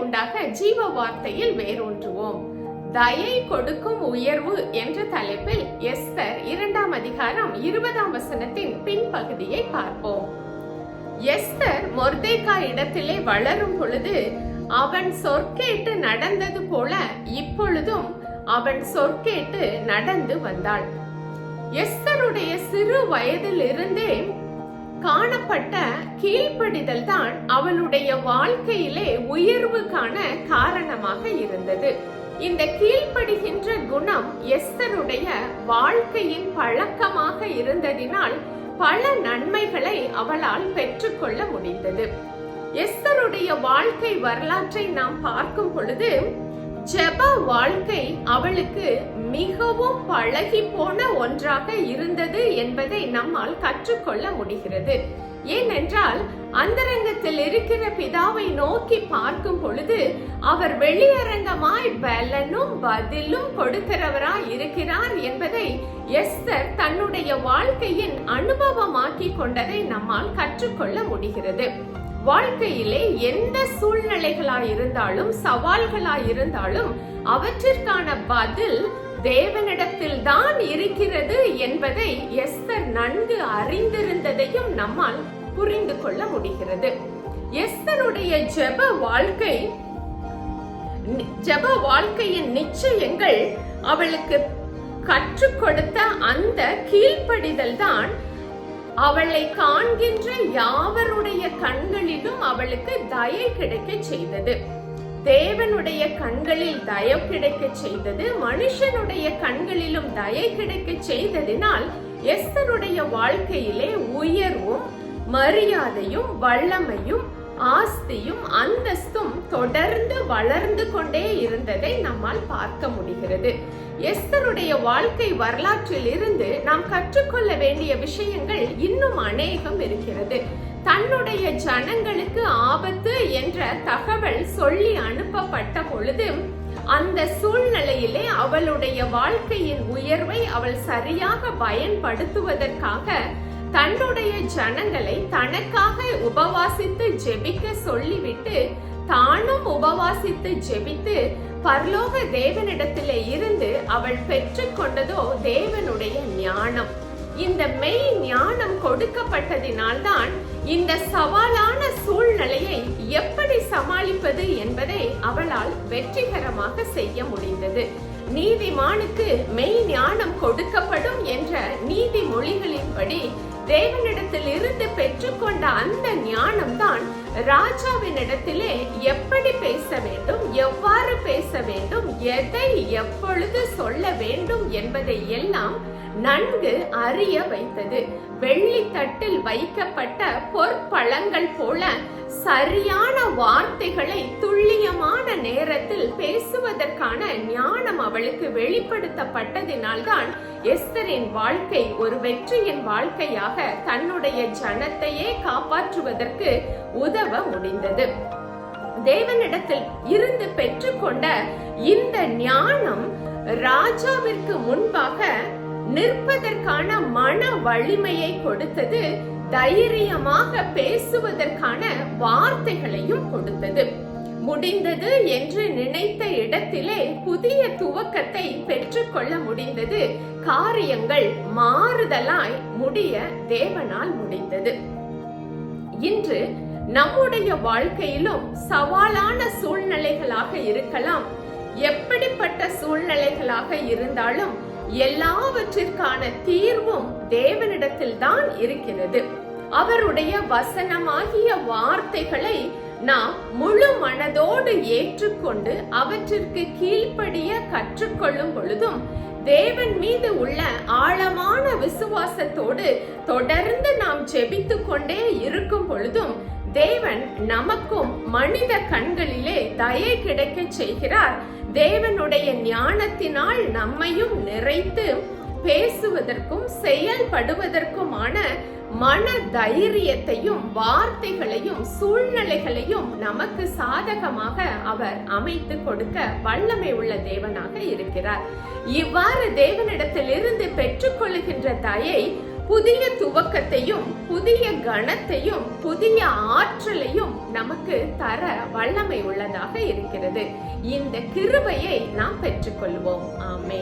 உண்டாக ஜீவ வார்த்தையில் வேரூன்றுவோம். தயை கொடுக்கும் உயர்வு என்ற தலைப்பில் எஸ்தர் இரண்டாம் அதிகாரம் இருபதாம் வசனத்தின் பின்பகுதியை பார்ப்போம். எஸ்தர் மொர்தேக்கா இடத்திலே வளரும் பொழுது அவன் சொற்கேட்டு நடந்தது போல இப்பொழுதும் அவன் சொற்கேட்டு நடந்து வந்தாள். எஸ்தருடைய சிறு வயதிலிருந்தே கீழ்ப்படிதல் தான் அவளுடைய வாழ்க்கையிலே உயர்வுக்கான காரணமாக இருந்தது. இந்த கீழ்ப்படுகின்ற குணம் எஸ்தருடைய வாழ்க்கையின் பழக்கமாக இருந்ததினால் பல நன்மைகளை அவளால் பெற்றுக்கொள்ள முடிந்தது. எஸ்தருடைய வாழ்க்கை வரலாற்றை நாம் பார்க்கும் பொழுது ஜெப வாழ்க்கை அவளுக்கு மிகவும் பழகி போன ஒன்றாக இருந்தது என்பதை நம்மால் கற்றுக்கொள்ள முடிகிறது. ஏனென்றால் அந்தரங்கத்தில் இருக்கிற பிதாவை நோக்கி பார்க்கும் பொழுது அவர் வெளியரங்கமாய் பலனும் பதிலும் கொடுக்கிறவராய் இருக்கிறார் என்பதை எஸ்தர் தன்னுடைய வாழ்க்கையின் அனுபவமாக்கி கொண்டதை நம்மால் கற்றுக்கொள்ள முடிகிறது. வாழ்க்கையிலே எந்த சூழ்நிலைகளா இருந்தாலும் சவால்களா இருந்தாலும் அவற்றிற்கான பதில் தேவனிடத்தில் தான் இருக்கிறது என்பதை எஸ்தர் நன்கு அறிந்திருந்ததையும் நம்மால் புரிந்து கொள்ள முடிகிறது. எஸ்தருடைய ஜெப வாழ்க்கை ஜெப வாழ்க்கையின் நிச்சயங்கள் அவளுக்கு கற்றுக் கொடுத்த அந்த கீழ்ப்படிதல் தான் அவளை காண்கின்ற யாவருடைய கண்களிலும் அவளுக்கு தயை கிடைக்க செய்தது. தேவனுடைய கண்களில் தயம் கிடைக்க செய்தது மனுஷனுடைய கண்களிலும் தயை கிடைக்க செய்ததினால் எஸ்தருடைய வாழ்க்கையிலே உயர்வும் மரியாதையும் வல்லமையும் ஆஸ்தியும் அந்தஸ்தும் தொடர்ந்து வளர்ந்து கொண்டே இருந்ததை நம்மால் பார்க்க முடிகிறது. எஸ்தருடைய வாழ்க்கை வரலாற்றில் இருந்து நாம் கற்றுக்கொள்ள வேண்டிய விஷயங்கள் இன்னும் அநேகம் இருக்கிறது. தன்னுடைய ஜனங்களுக்கு ஆபத்து என்ற தகவல் சொல்லி அனுப்பப்பட்ட பொழுது அந்த சூழ்நிலையிலே அவளுடைய வாழ்க்கையின் உயர்வை அவள் சரியாக பயன்படுத்துவதற்காக தன்னுடைய ஜனங்களை தனக்காக உபவாசித்து ஜெபிக்க சொல்லிவிட்டு தானும் உபவாசித்து ஜெபித்து பரலோக தேவனிடத்திலே இருந்து அவள் பெற்றுக்கொண்டதோ தேவனுடைய ஞானம். இந்த மெய் ஞானம் கொடுக்கப்பட்டதினால்தான் இந்த சவாலான சூழ்நிலையை எப்படி சமாளிப்பது என்பதை அவளால் வெற்றிகரமாக செய்ய முடிந்தது. நீதிமானுக்கு மெய் ஞானம் கொடுக்கப்படும் என்ற நீதிமொழிகளின்படி தேவனிடத்தில் இருந்து பெற்றுக்கொண்ட அந்த ஞானம் தான் ராஜாவினிடத்திலே எப்படி பேச வேண்டும் எவ்வாறு பேச வேண்டும் எதை எப்பொழுது சொல்ல வேண்டும் என்பதை எல்லாம் நன்கு அறிய வைத்தது. வெள்ளி தட்டில் வைக்கப்பட்ட பொற்பழங்கள் போல சரியான வார்த்தைகளை துல்லியமான நேரத்தில் பேசுவதற்கான ஞானம் அவளுக்கு வெளிப்படுத்தப்பட்டதினால்தான் எஸ்தரின் வாழ்க்கை ஒரு வெற்றியின் வாழ்க்கையாக தன்னுடைய ஜனத்தையே காப்பாற்றுவதற்கு உதவ முடிந்தது. தேவனிடத்தில் இருந்து பெற்றுக்கொண்ட இந்த ஞானம் ராஜாவிற்கு முன்பாக நிற்பதற்கான மன வலிமையை கொடுத்தது தைரியமாக பேசுவதற்கான வார்த்தைகளையும் கொடுத்தது. முடிந்தது என்று நினைத்த இடத்திலே புதிய துவக்கத்தை பெற்றுக்கொள்ள முடிந்தது. காரியங்கள் மாறுதலாய் முடிய தேவனால் முடிந்தது. இன்று நம்முடைய வாழ்க்கையிலும் சவாலான சூழ்நிலைகளாக இருக்கலாம். எப்படிப்பட்ட சூழ்நிலைகளாக இருந்தாலும் எல்லாவற்றிற்கான தீர்வும் தேவனிடத்தில் தான் இருக்கிறது. அவருடைய வசனமாகிய வார்த்தைகளை நாம் முழு மனதோடு ஏற்றுக்கொண்டு அவற்றிற்கு கீழ்ப்படிய கற்றுக்கொள்ளும் பொழுதும் தேவன் மீது உள்ள ஆழமான விசுவாசத்தோடு தொடர்ந்து நாம் ஜெபித்து கொண்டே இருக்கும் பொழுதும் தேவன் நமக்கும் மனித கண்களிலே தயை கிடைக்க செய்கிறார். தேவனுடைய ஞானத்தினால் நம்மையும் நிறைத்து பேசுவதற்கும் செயல்படுவதற்குமான மன தைரியத்தையும் வார்த்தைகளையும் சூழ்நிலைகளையும் நமக்கு சாதகமாக அவர் அமைத்து கொடுக்க வல்லமை உள்ள தேவனாக இருக்கிறார். இவ்வாறு தேவனிடத்திலிருந்து பெற்றுக்கொள்கின்ற பெற்றுக்கொள்ளுகின்ற தயை புதிய துவக்கத்தையும் புதிய கணத்தையும் புதிய ஆற்றலையும் நமக்கு தர வல்லமை உள்ளதாக இருக்கிறது. இந்த கிருபையை நாம் பெற்றுக்கொள்வோம். ஆமே